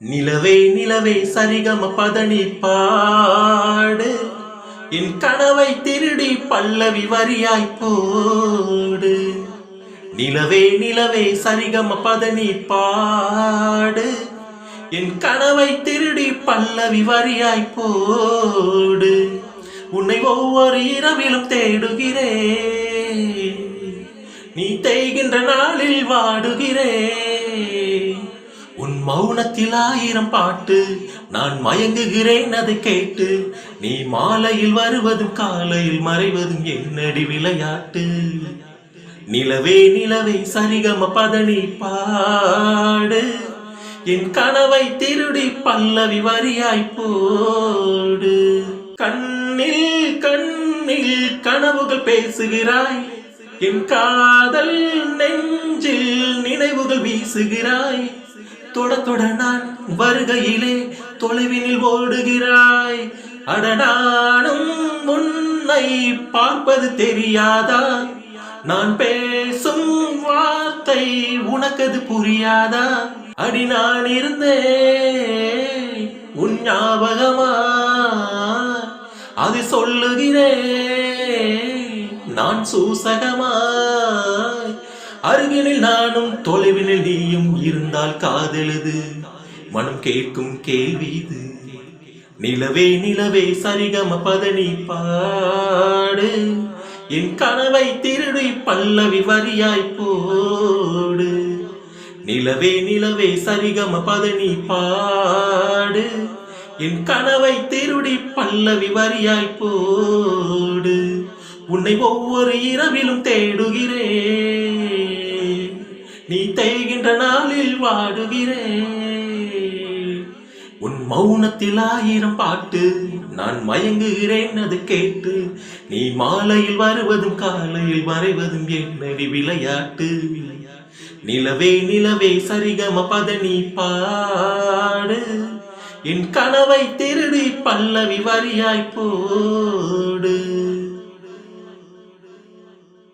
நிலவே நிலவே சரிகம பதனி பாடு. என் கனவை திருடி பல்லவி வரியாய் போடு. நிலவே நிலவே சரிகம பதனி பாடு. என் கனவை திருடி பல்லவி வரியாய் போடு. உன்னை ஒவ்வொரு இரவிலும் தேடுகிறேன். நீ தேய்கின்ற நாளில் வாடுகிறேன். உன் மௌனத்தில் ஆயிரம் பாட்டு நான் மயங்குகிறேன் அதை கேட்டு. நீ மாலையில் வருவதும் காலையில் மறைவதும் என்னடி விளையாட்டு. நிலவே நிலவே சரிகம பதனி பாடு. என் கனவை திருடி பல்லவி வரியாய் போடு. கண்ணில் கண்ணில் கனவுகள் பேசுகிறாய். என் காதல் நெஞ்சில் நினைவுகள் வீசுகிறாய். தொட தொட நான் வருகையிலே தொலைவினில் ஓடுகிறாய். அடனானும் உன்னை பார்ப்பது தெரியாதா? நான் பேசும் வார்த்தை உனக்கது புரியாதா? அடி நான் இருந்தேன் உன் ஞாபகமா? அது சொல்லுகிறேன் நான் சூசகமா? அருகினில் நானும் தொலைவினில் நீயும் இருந்தால் காதெழுது மனம் கேட்கும் கேள்வி இது. நிலவே நிலவே சரிகம பதனி பாடு. என் கனவை திருடி பல்லவி வரியாய் போடு. நிலவே நிலவே சரிகம பதனி பாடு. என் கனவை திருடி பல்லவி வரியாய் போடு. உன்னை ஒவ்வொரு இரவிலும் தேடுகிறேன். நீ தெய்கின்ற நாளில் வாடுகிறேன். உன் மௌனத்தில் ஆயிரம் பாட்டு நான் மயங்குகிறேன் அது கேட்டு. நீ மாலையில் வருவதும் காலையில் மறைவதும் என்னடி விளையாட்டு? நிலவே நிலவே சரிகம பதனி பாடு. என் கனவை திருடி பல்லவி வரியாய் போடு.